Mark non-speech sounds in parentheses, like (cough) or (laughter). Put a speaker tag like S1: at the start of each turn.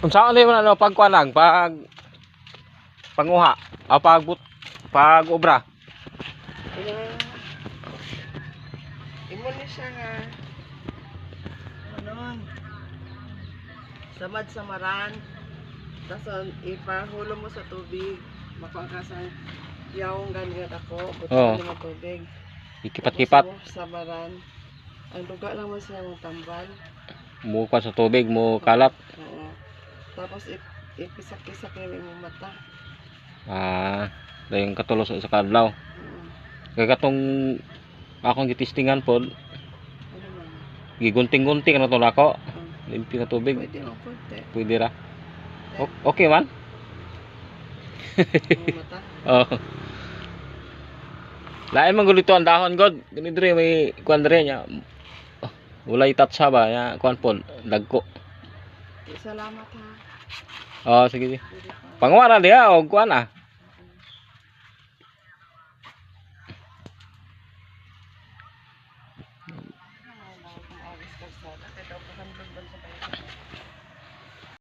S1: Unsa ano man ano pagkuan lang pag panguha o pag but, pag obra.
S2: Imo ni siya nga, ano, samad sa maran, tapos ipahulo mo sa tubig, mapangkasan, yawong ganyan ako, buto oh. mga tubig.
S1: Ikipat-kipat
S2: Tapos mo Sa maran, ang duga lang man siya mong tambal.
S1: mo sa tubig mo kalat.
S2: Oo. Tapos ip- ipisak-isak yung imong mata.
S1: Ah, dayon katulos sa kadlaw.
S2: Oo.
S1: Kaya katong akong gitistingan
S2: Ano man.
S1: gigunting-gunting na to nako.
S2: Oo.
S1: Limpi na tubig.
S2: Pwede mo punti.
S1: Pwede ra. O- okay man.
S2: Mata. (laughs)
S1: Oh. Lain man gulito ang dahon god. Gani dire may kuan dire nya. Oh, Walay tatsa ba nya kuan pod dagko.
S2: Salamat ha.
S1: Oh sige. sige.
S2: Pwede pa.
S1: Pangwara dia og kuan ah.